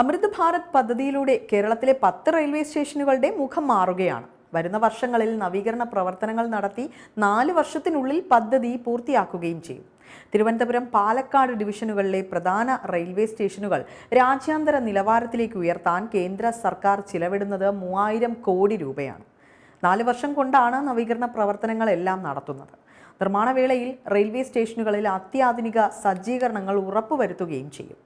അമൃത് ഭാരത് പദ്ധതിയിലൂടെ കേരളത്തിലെ പത്ത് റെയിൽവേ സ്റ്റേഷനുകളുടെ മുഖം മാറുകയാണ്. വരുന്ന വർഷങ്ങളിൽ നവീകരണ പ്രവർത്തനങ്ങൾ നടത്തി നാല് വർഷത്തിനുള്ളിൽ പദ്ധതി പൂർത്തിയാക്കുകയും ചെയ്യും. തിരുവനന്തപുരം പാലക്കാട് ഡിവിഷനുകളിലെ പ്രധാന റെയിൽവേ സ്റ്റേഷനുകൾ രാജ്യാന്തര നിലവാരത്തിലേക്ക് ഉയർത്താൻ കേന്ദ്ര സർക്കാർ ചിലവിടുന്നത് മൂവായിരം കോടി രൂപയാണ്. നാല് വർഷം കൊണ്ടാണ് നവീകരണ പ്രവർത്തനങ്ങളെല്ലാം നടത്തുന്നത്. നിർമ്മാണവേളയിൽ റെയിൽവേ സ്റ്റേഷനുകളിൽ അത്യാധുനിക സജ്ജീകരണങ്ങൾ ഉറപ്പുവരുത്തുകയും ചെയ്യും.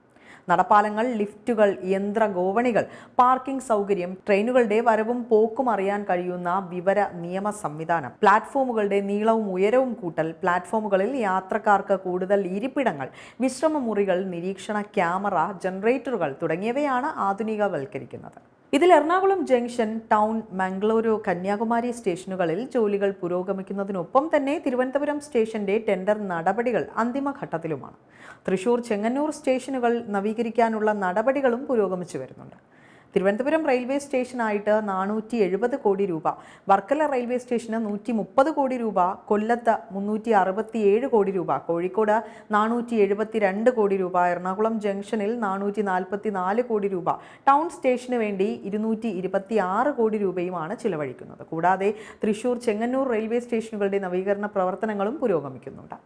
നടപ്പാലങ്ങൾ ലിഫ്റ്റുകൾ യന്ത്ര ഗോവണികൾ പാർക്കിംഗ് സൗകര്യം ട്രെയിനുകളുടെ വരവും പോക്കും അറിയാൻ കഴിയുന്ന വിവര നിയമ സംവിധാനം പ്ലാറ്റ്ഫോമുകളുടെ നീളവും ഉയരവും കൂട്ടൽ പ്ലാറ്റ്ഫോമുകളിൽ യാത്രക്കാർക്ക് കൂടുതൽ ഇരിപ്പിടങ്ങൾ വിശ്രമമുറികൾ നിരീക്ഷണ ക്യാമറ ജനറേറ്ററുകൾ തുടങ്ങിയവയാണ് ആധുനികവൽക്കരിക്കുന്നത്. ഇതിൽ എറണാകുളം ജംഗ്ഷൻ ടൗൺ മംഗളൂരു കന്യാകുമാരി സ്റ്റേഷനുകളിൽ ജോലികൾ പുരോഗമിക്കുന്നതിനൊപ്പം തന്നെ തിരുവനന്തപുരം സ്റ്റേഷന്റെ ടെൻഡർ നടപടികൾ അന്തിമഘട്ടത്തിലുമാണ്. തൃശൂർ ചെങ്ങന്നൂർ സ്റ്റേഷനുകൾ നവീകരിക്കാനുള്ള നടപടികളും പുരോഗമിച്ചു വരുന്നുണ്ട്. തിരുവനന്തപുരം റെയിൽവേ സ്റ്റേഷനായിട്ട് നാനൂറ്റി എഴുപത് കോടി രൂപ വർക്കല റെയിൽവേ സ്റ്റേഷന് നൂറ്റി മുപ്പത് കോടി രൂപ കൊല്ലത്ത് മുന്നൂറ്റി അറുപത്തി ഏഴ് കോടി രൂപ കോഴിക്കോട് നാനൂറ്റി എഴുപത്തി രണ്ട് കോടി രൂപ എറണാകുളം ജംഗ്ഷനിൽ നാനൂറ്റി നാൽപ്പത്തി നാല് കോടി രൂപ ടൗൺ സ്റ്റേഷന് വേണ്ടി ഇരുന്നൂറ്റി ഇരുപത്തി ആറ് കോടി രൂപയുമാണ് ചിലവഴിക്കുന്നത്. കൂടാതെ തൃശൂർ ചെങ്ങന്നൂർ റെയിൽവേ സ്റ്റേഷനുകളുടെ നവീകരണ പ്രവർത്തനങ്ങളും പുരോഗമിക്കുന്നുണ്ട്.